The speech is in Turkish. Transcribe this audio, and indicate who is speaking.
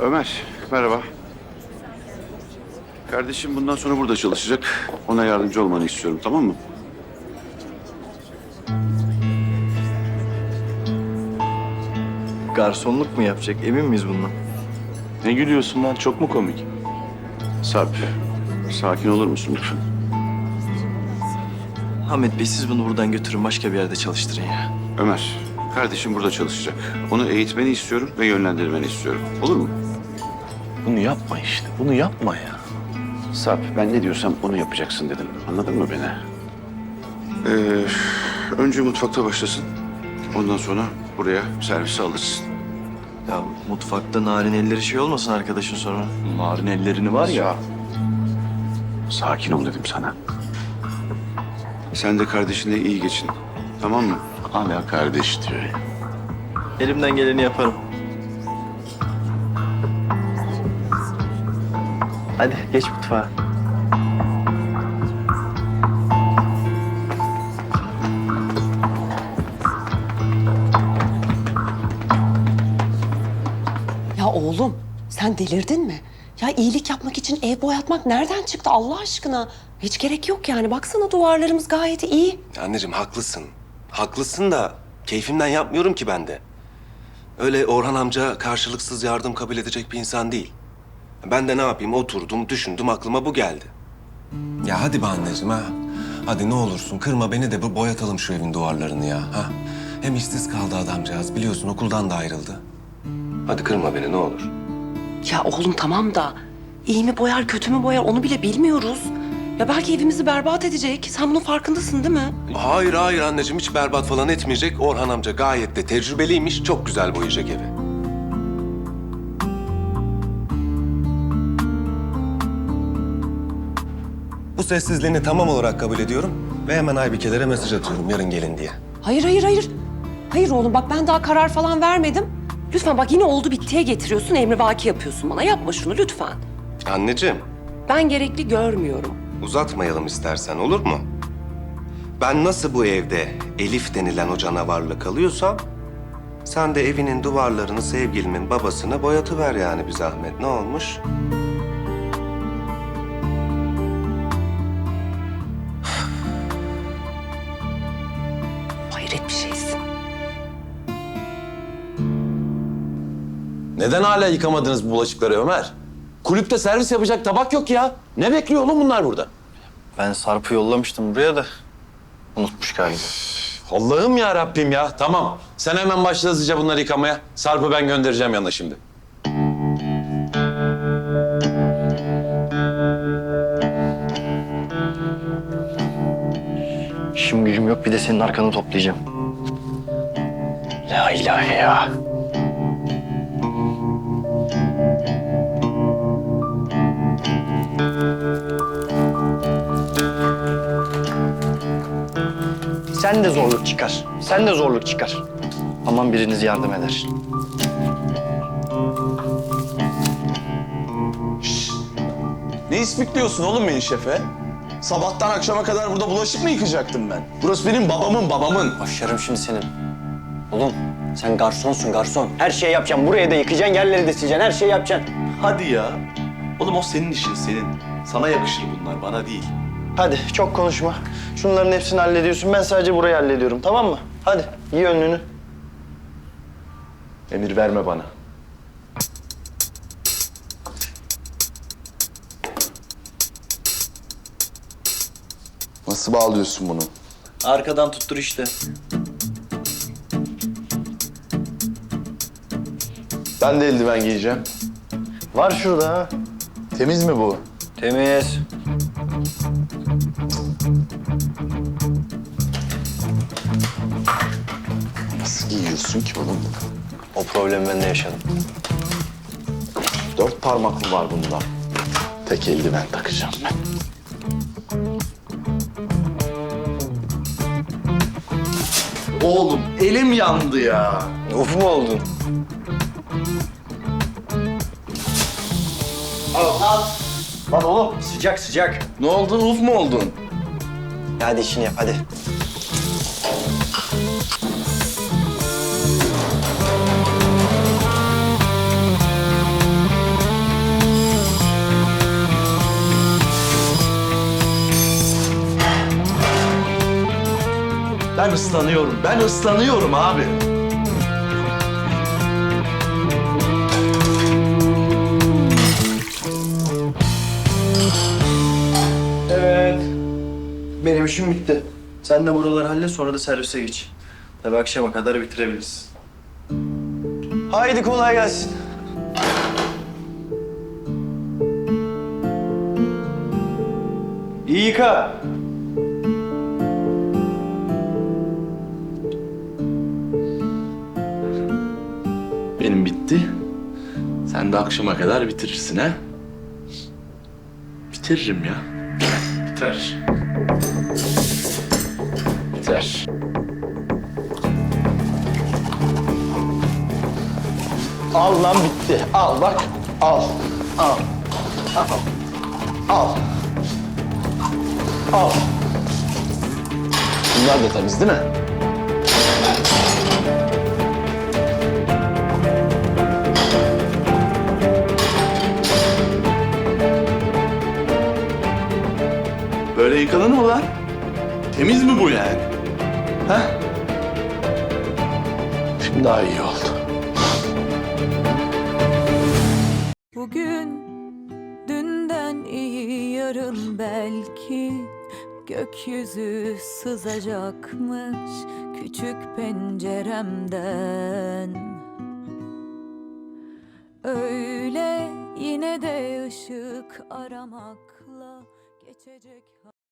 Speaker 1: Ömer, merhaba. Kardeşim bundan sonra burada çalışacak. Ona yardımcı olmanı istiyorum, tamam mı?
Speaker 2: Garsonluk mu yapacak? Emin miyiz bundan?
Speaker 3: Ne gülüyorsun lan? Çok mu komik?
Speaker 1: Sarp, sakin olur musun lütfen?
Speaker 2: Ahmet Bey siz bunu buradan götürün başka bir yerde çalıştırın ya.
Speaker 1: Ömer, kardeşim burada çalışacak. Onu eğitmeni istiyorum ve yönlendirmeni istiyorum. Olur mu?
Speaker 3: Bunu yapma işte. Bunu yapma ya.
Speaker 1: Sarp, ben ne diyorsam onu yapacaksın dedim. Anladın mı beni? Ee, önce mutfakta başlasın. Ondan sonra buraya servisi alırsın.
Speaker 2: Ya mutfakta narin elleri şey olmasın arkadaşın sonra.
Speaker 3: Narin ellerini var ya.
Speaker 1: Sakin ol dedim sana. Sen de kardeşinle iyi geçin. Tamam mı?
Speaker 3: Hala kardeş diyor.
Speaker 2: Elimden geleni yaparım. Hadi geç mutfağa.
Speaker 4: Ya oğlum sen delirdin mi? Ya iyilik yapmak için ev boyatmak nereden çıktı Allah aşkına? Hiç gerek yok yani. Baksana duvarlarımız gayet iyi.
Speaker 5: Anneciğim haklısın. Haklısın da keyfimden yapmıyorum ki ben de. Öyle Orhan amca karşılıksız yardım kabul edecek bir insan değil. Ben de ne yapayım oturdum, düşündüm aklıma bu geldi. Ya hadi be anneciğim ha. Hadi ne olursun kırma beni de bu boyatalım şu evin duvarlarını ya. Ha? Hem işsiz kaldı adamcağız biliyorsun okuldan da ayrıldı. Hadi kırma beni ne olur.
Speaker 4: Ya oğlum tamam da iyi mi boyar kötü mü boyar onu bile bilmiyoruz. Ya belki evimizi berbat edecek. Sen bunun farkındasın değil mi?
Speaker 5: Hayır hayır anneciğim hiç berbat falan etmeyecek. Orhan amca gayet de tecrübeliymiş. Çok güzel boyayacak evi. Sessizliğini tamam olarak kabul ediyorum ve hemen Aybike'lere mesaj atıyorum yarın gelin diye.
Speaker 4: Hayır hayır hayır. Hayır oğlum bak ben daha karar falan vermedim. Lütfen bak yine oldu bittiye getiriyorsun emri vaki yapıyorsun bana. Yapma şunu lütfen.
Speaker 5: Anneciğim
Speaker 4: Ben gerekli görmüyorum.
Speaker 5: uzatmayalım istersen olur mu? Ben nasıl bu evde Elif denilen o canavarla kalıyorsam... ...sen de evinin duvarlarını sevgilimin babasına boyatıver yani bir zahmet. Ne olmuş?
Speaker 6: Neden hala yıkamadınız bu bulaşıkları Ömer? Kulüpte servis yapacak tabak yok ya. Ne bekliyor oğlum bunlar burada?
Speaker 2: Ben Sarp'ı yollamıştım buraya da unutmuş galiba.
Speaker 6: Allah'ım ya Rabbim ya. Tamam. Sen hemen başla hızlıca bunları yıkamaya. Sarp'ı ben göndereceğim yanına şimdi.
Speaker 2: İşim gücüm yok bir de senin arkanı toplayacağım. La ilahe ya. Sen de zorluk çıkar. Sen de zorluk çıkar. Aman biriniz yardım eder.
Speaker 7: Ne ispikliyorsun oğlum beni şefe? Sabahtan akşama kadar burada bulaşık mı yıkacaktım ben? Burası benim babamın, babamın.
Speaker 8: Başlarım şimdi senin. Oğlum sen garsonsun garson. Her şeyi yapacaksın. Burayı da yıkacaksın, yerleri de sileceksin. Her şeyi yapacaksın.
Speaker 3: Hadi ya. Oğlum o senin işin senin. Sana yakışır bunlar bana değil.
Speaker 2: Hadi çok konuşma. Şunların hepsini hallediyorsun. Ben sadece burayı hallediyorum tamam mı? Hadi iyi önlüğünü.
Speaker 3: Emir verme bana.
Speaker 7: Nasıl bağlıyorsun bunu?
Speaker 2: Arkadan tuttur işte.
Speaker 7: Ben de eldiven giyeceğim.
Speaker 2: Var şurada ha.
Speaker 7: Temiz mi bu?
Speaker 2: Temiz.
Speaker 7: Nasıl giyiyorsun ki oğlum?
Speaker 2: O problemi ben de yaşadım.
Speaker 7: Dört parmaklı var bunda. Tek eldiven takacağım ben. Oğlum elim yandı ya.
Speaker 2: Of mu oldun?
Speaker 8: Lan oğlum sıcak sıcak.
Speaker 7: Ne oldu? Uf mu oldun?
Speaker 2: Hadi işini yap hadi.
Speaker 7: Ben ıslanıyorum. Ben ıslanıyorum abi.
Speaker 2: Benim işim bitti. Sen de buraları hallet sonra da servise geç. Tabii akşama kadar bitirebiliriz. Haydi kolay gelsin. İyi yıka.
Speaker 7: Benim bitti. Sen de akşama kadar bitirirsin ha? Bitiririm ya. Biter. Biter. Al lan bitti. Al bak. Al. Al. Al. Al. Al. Bunlar da temiz değil mi? Böyle yıkanır mı lan? Temiz mi bu yani? Ha? Şimdi daha iyi oldu.
Speaker 9: Bugün dünden iyi yarın belki gökyüzü sızacakmış küçük penceremden. Öyle yine de ışık aramakla geçecek.